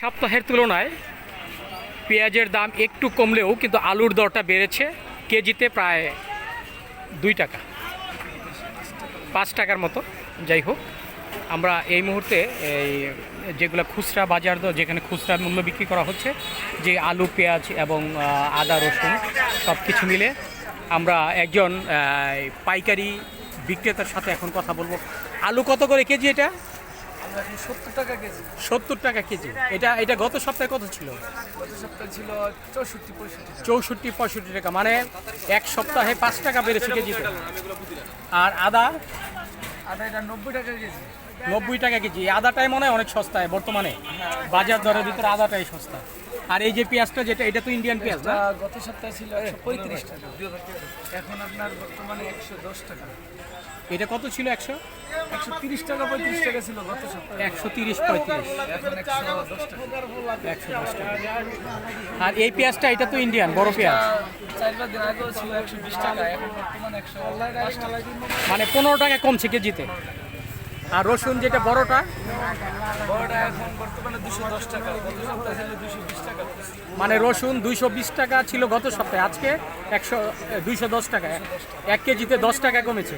সপ্তাহের তুলনায় পেঁয়াজের দাম একটু কমলেও কিন্তু আলুর দরটা বেড়েছে। কেজিতে প্রায় দুই টাকা। পাঁচ টাকার মতো। যাই হোক, আমরা এই মুহূর্তে এই যেগুলো খুচরা বাজার দর, যেখানে খুচরা মূল্য বিক্রি করা হচ্ছে, যে আলু, পেঁয়াজ এবং আদা, রসুন সব কিছু মিলে আমরা একজন পাইকারি বিক্রেতার সাথে এখন কথা বলব। আলু কত করে কেজি এটা? সত্তর টাকা কেজি। এটা এটা গত সপ্তাহে কত ছিল? ছিল চৌষট্টি পঁয়ষট্টি টাকা। মানে এক সপ্তাহে পাঁচ টাকা বেড়েছে কেজিতে। আর আদা? নব্বই টাকা কেজি। কেজি। আদাটাই মনে হয় অনেক সস্তায় বর্তমানে। বাজার দরের ভিতরে আদাটাই সস্তা। আর এই যে পেঁয়াজটা যেটা এটা তো ইন্ডিয়ান পেঁয়াজ না? গত সপ্তাহে ছিল একশো পঁয়ত্রিশ টাকা। এখন আপনার বর্তমানে একশো দশ টাকা। এটা কত ছিল একশো? একশো তিরিশ টাকা পঁয়ত্রিশ টাকা ছিল গত সপ্তাহে। একশো তিরিশ পঁয়ত্রিশ। এখন একশো দশ টাকা। একশো দশ টাকা। আর এই পেঁয়াজটা এটা তো ইন্ডিয়ান বড় পেঁয়াজ। চার পাঁচ দিন আগেও ছিল একশো বিশ টাকা এখন বর্তমানে একশো মানে পনেরো টাকা কমছে কেজিতে। আর রসুন যেটা বড়টা? মানে রসুন দুইশো বিশ টাকা ছিল গত সপ্তাহে আজকে একশো দুইশো দশ টাকা এক কেজিতে দশ টাকা কমেছে।